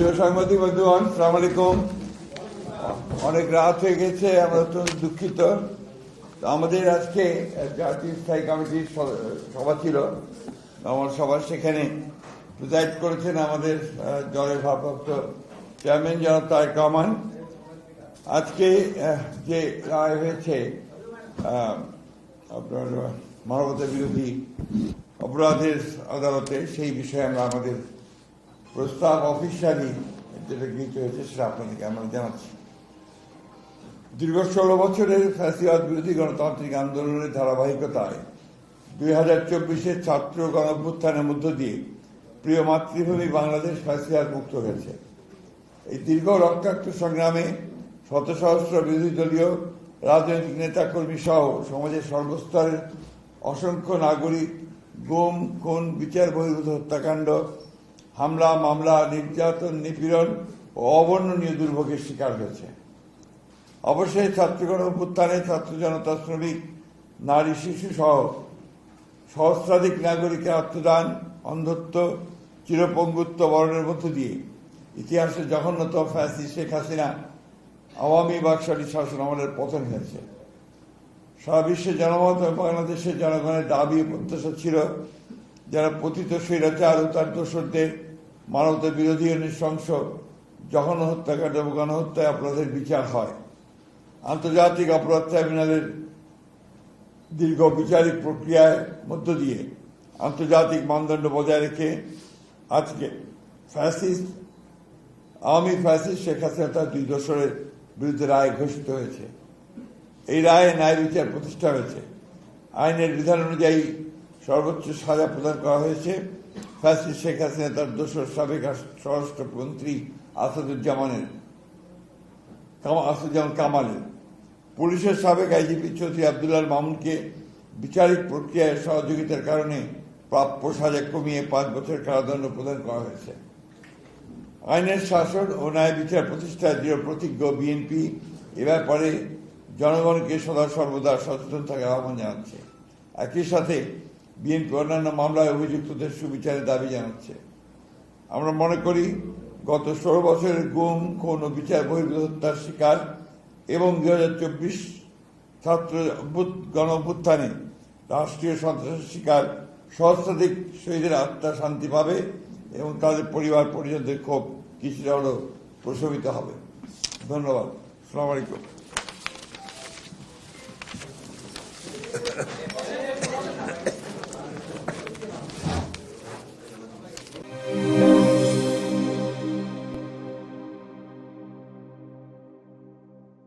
প্রিয় সাংবাদিক বন্ধুগণ, সালাম আলাইকুম। অনেক রাত হয়ে গেছে, আমরা অত্যন্ত দুঃখিত। আমাদের আজকে জাতীয় স্থায়ী কমিটির সভা ছিল। আমার সবার সেখানে প্রিজাইড করেছেন আমাদের জলের ভারপ্রাপ্ত চেয়ারম্যান জনাব তারেক রহমান। আজকে যে রায় হয়েছে আপনার মানবতা বিরোধী অপরাধের আদালতে সেই বিষয়ে আমরা আমাদের প্রস্তাব অফিসিয়ালি যেটা গৃহীত হয়েছে সেটা আপনাদেরকে আমরা জানাচ্ছি দীর্ঘ ষোলো বছরের ফ্যাসিবাদ বিরোধী গণতান্ত্রিক আন্দোলনের ধারাবাহিকতায় দুই হাজার চব্বিশের ছাত্র গণঅভ্যুত্থানের মধ্য দিয়ে প্রিয় মাতৃভূমি বাংলাদেশ ফ্যাসিবাদ মুক্ত হয়েছে এই দীর্ঘ রক্তাক্ত সংগ্রামে শত সহস্র বিরোধী দলীয় রাজনৈতিক নেতাকর্মী সহ সমাজের সর্বস্তরের অসংখ্য নাগরিক গুম খুন বিচার বহির্ভূত হত্যাকাণ্ড হামলা, মামলা, নির্যাতন, নিপীড়ন ও অবর্ণনীয় দুর্ভোগের শিকার হয়েছে। অবশ্যই ছাত্রগণ অভ্যুত্থানে ছাত্র জনতা শ্রমিক, নারী, শিশু সহ সহস্রাধিক নাগরিকের আত্মদান, অন্ধত্ব, চিরপঙ্গুত্ব বরণের মধ্য দিয়ে ইতিহাসে জঘন্যতম ফ্যাসি শেখ হাসিনা আওয়ামী বাকশালী শাসন আমলের পতন হয়েছে। সারা বিশ্বের জনমত বাংলাদেশের জনগণের দাবি প্রত্যাশা ছিল, যারা পতিত স্বৈরাচার ও তার দোসরদের মানবতা বিরোধী নৃশংস জঘন্য হত্যাকাণ্ড এবং গণহত্যায় অপরাধের বিচার হয়। আন্তর্জাতিক অপরাধ ট্রাইব্যুনালের দীর্ঘ বিচারিক প্রক্রিয়ার মধ্য দিয়ে আন্তর্জাতিক মানদণ্ড বজায় রেখে আজকে ফ্যাসিস্ট, আওয়ামী ফ্যাসিস্ট শেখ হাসিনা তার দুই দোসরের বিরুদ্ধে রায় ঘোষিত হয়েছে। এই রায়ে ন্যায় বিচার প্রতিষ্ঠা হয়েছে। আইনের বিধান অনুযায়ী সর্বোচ্চ সাজা প্রদান করা হয়েছে। ফ্যাসিস্ট শেখ হাসিনা তার দোসর সাবেক স্বরাষ্ট্রমন্ত্রী আসাদুজ্জামানের আসাদুজ্জামান কামালের। পুলিশের সাবেক আইজিপি চৌধুরী আবদুল্লাহ মামুনকে বিচারিক প্রক্রিয়ায় সহযোগিতার কারণে প্রাপ্য সাজা কমিয়ে পাঁচ বছর কারাদণ্ড প্রদান করা হয়েছে। আইনের শাসন ও ন্যায় বিচার প্রতিষ্ঠায় দৃঢ় প্রতিজ্ঞ বিএনপি এ ব্যাপারে জনগণকে সদা সর্বদা সচেতন থাকার আহ্বান জানাচ্ছে। একই সাথে বিএনপি অন্যান্য মামলায় অভিযুক্তদের সুবিচারের দাবি জানাচ্ছে। আমরা মনে করি, গত ষোলো বছরের গুম, খুন ও বিচার বহির্ভূত হত্যার শিকার এবং দু হাজার চব্বিশ ছাত্র গণ অভ্যুত্থানে রাষ্ট্রীয় সন্ত্রাসের শিকার সহস্রাধিক শহীদের আত্মা শান্তি পাবে এবং তাদের পরিবার পরিজনদের ক্ষোভ কিছুটা হলেও প্রশমিত হবে। ধন্যবাদ। সালামালাইকুম